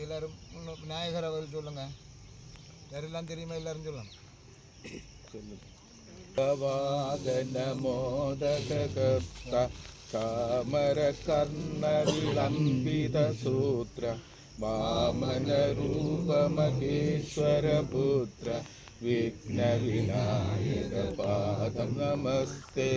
எல்லாரும் இன்னும் விநாயகர் அவர் சொல்லுங்க யாரெல்லாம் தெரியுமா எல்லாரும் சொல்லணும் വാദനമോദകർത്ത കാമരകർണവിളംബിത സൂത്ര വാമനരൂപമഹേശ്വരപുത്ര വിഘ്നവിനായക പാദം നമസ്തേ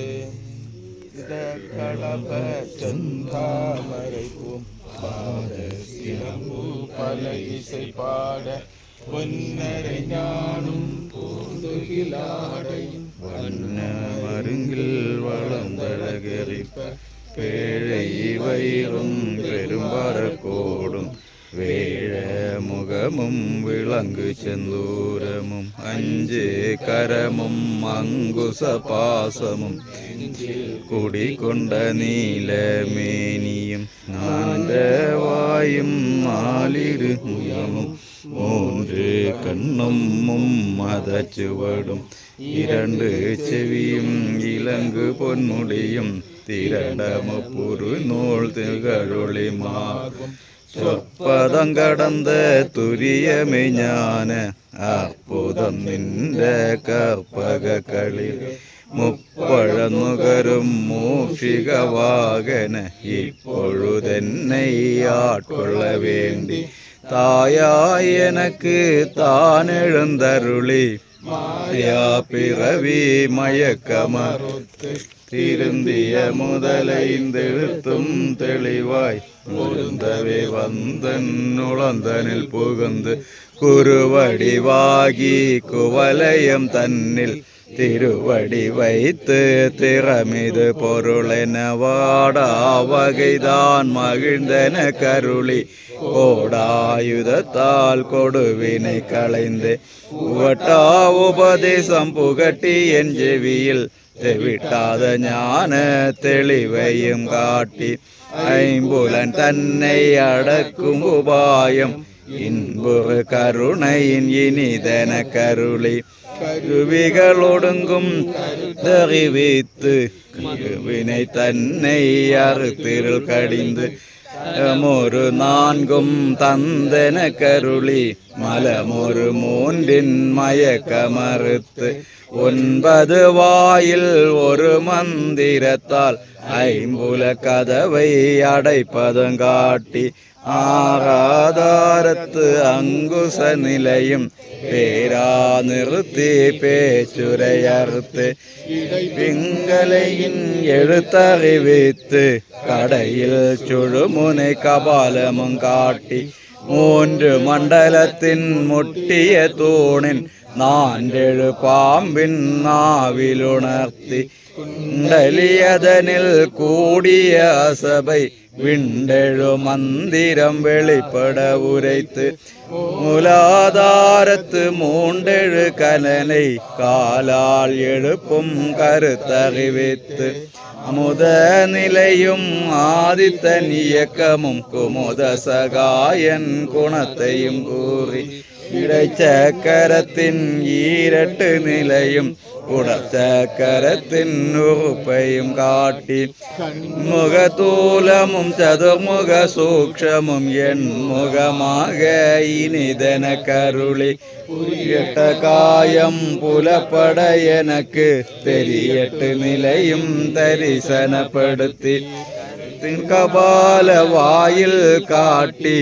பாத சிலம்பு பல இசை பாட பொன்னரை ஞானும் வண்ண மருங்கில் வளர்ந்தழகரிப்ப பேழை வயிறும் பெரும்பரக்கோடும். வேழ മുഖമും വിളങ്കു ചെന്തൂരമും അഞ്ച് കരമും അങ്കുസപാസമും കുടികൊണ്ട നീലമേനിയും നാലവായും നാലിരു മുഖമും മൂന്ന് കണ്ണും മുമ്മത ചുവടും ഇരണ്ട് ചെവിയും ഇലങ്ക് பொன்முடியும் திரடமப்புரு நூல் திகழொளிமா சொற்பதம் കടന്ത് തുര്യമി ഞാൻ അർബുദം നിന്റെ കപ്പക കളി മുപ്പഴന്നുകരും മോഷിക വാഗന ഇപ്പൊഴുതെന്നെയാട്ടുള്ള വേണ്ടി തായായി എനക്ക് താനെഴുന്തരുളി മായാ പിറവി മയക്കമറുത്ത് തിരുന്തിയ മുതലൈന്തെഴുത്തും തെളിവായി. മുരുന്തവി വന്തന്നുളന്തനിൽ പുകുന്ത് കുറുവടിവാകി കുവലയം തന്നിൽ. திருவடி வைத்து திறமிது பொருளென வாடா வகைதான் மகிழ்ந்தன கருளி. கோடாயுதத்தால் கொடுவினை களைந்து உவட்டா உபதேசம் புகட்டி என் செவியில் தெவிட்டாத ஞான தெளிவையும் காட்டி ஐம்புலன் தன்னை அடக்கும் உபாயம். இன்புறு கருணையின் இனிதன கருளி. கருவிகளொடுங்கும் தெரிவித்து வினை தன்னை அறுத்திருள் கடிந்து மலமொரு நான்கும் தந்தன கருளி மலமொரு மூன்றின் மயக்கமறுத்து ஒன்பது வாயில் ஒரு மந்திரத்தால் ஐம்புல கதவை அடைப்பதும் காட்டி ஆராதாரத்து அங்குச நிலையும் பேரா நிறுத்தி பேச்சுரையறுத்து பிங்கலையின் எழுத்தறிவித்து கடையில் சுழுமுனை கபாலமும் காட்டி மூன்று மண்டலத்தின் முட்டிய தூணின் നാൻ്റെഴു പാമ്പിൻ നാവിലുണർത്തി വിണ്ടലിയതനിൽ കൂടിയ സഭൈ വിണ്ടെഴു മന്ദിരം വെളിപ്പട ഉരയ്ത്ത് മൂലാധാരത്ത് മൂണ്ടെഴു കലനെ കാലാൾ എഴുപ്പും കരുത്തറിവിത്ത്. അമുത നിലയും ആദിത്തനിയക്കമും കുമുത സഹായൻ ഗുണത്തെയും കൂറി. ഇടച്ചക്കരത്തിൻ ഈരട്ട് നിലയും உடத்த கரத்தின் உறுப்பையும் காட்டி முகதூலமும் சதுர்முக சூக்ஷமும் என் முகமாக இனிதன கருளி புரியட்ட காயம் புலப்பட எனக்கு தெரியட்டு நிலையும் தரிசனப்படுத்தி கபால வாயில் காட்டி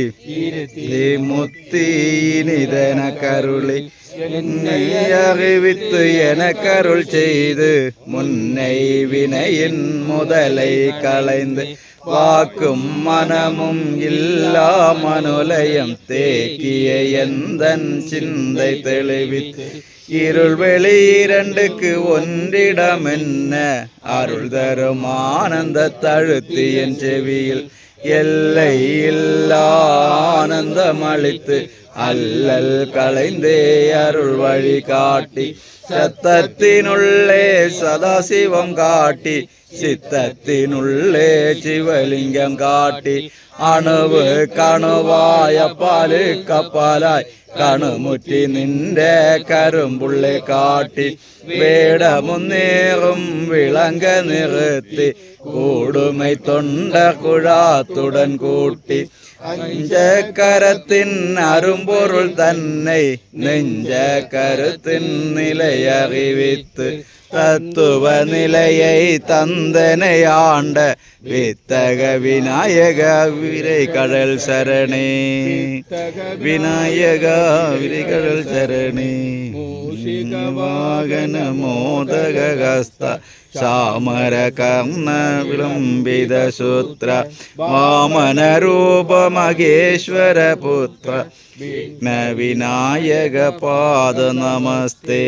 முத்தி இனிதன கருளை என்னை அறிவித்து எனக்கருள் செய்து முன்னை வினையின் முதலை களைந்து வாக்கும் மனமும் இல்லா மனுலயம் தேக்கிய எந்தன் சிந்தை தெளிவித்து இருள் வெளி இரண்டுக்கு ஒன்றிடம் என்ன அருள் தரும் ஆனந்த தழுத்து என் செவியில் எல்லை இல்லா ஆனந்தம் அளித்து அல்லல் களைந்தே அருள் வழி காட்டி ശത്തത്തിനുള്ളേ സദാശിവം കാട്ടി ചിത്തത്തിനുള്ളേ ശിവലിംഗം കാട്ടി അണുവ് കണുവായ പാല് കപ്പാലായി കണുമുറ്റി നിന്റെ കരുമ്പുള്ളി കാട്ടി വേടമുന്നേറും വിളങ്ക നിർത്തി കൂടുമൈ തൊണ്ട കുഴാത്തുടൻ കൂട്ടി அஞ்ச கரத்தின் அரும்பொருள் தன்னை நெஞ்ச கருத்தின் நிலை அறிவித்து നെഞ്ചക്കരുത്തിൻ നിലയറിവിത്ത് തത്വ നിലயை തന്തനയാണ്ട വിത്തക വിനായക വിരൈകടൽ ശരണേ. വിനായക വിരൈകടൽ ശരണേ. വാഹന മോദകസ്ത ശ്യാമര കർണ വിളംബിത സൂത്ര വാമനരൂപ മഹേശ്വര പുത്ര. വിനായക പാദ നമസ്തേ.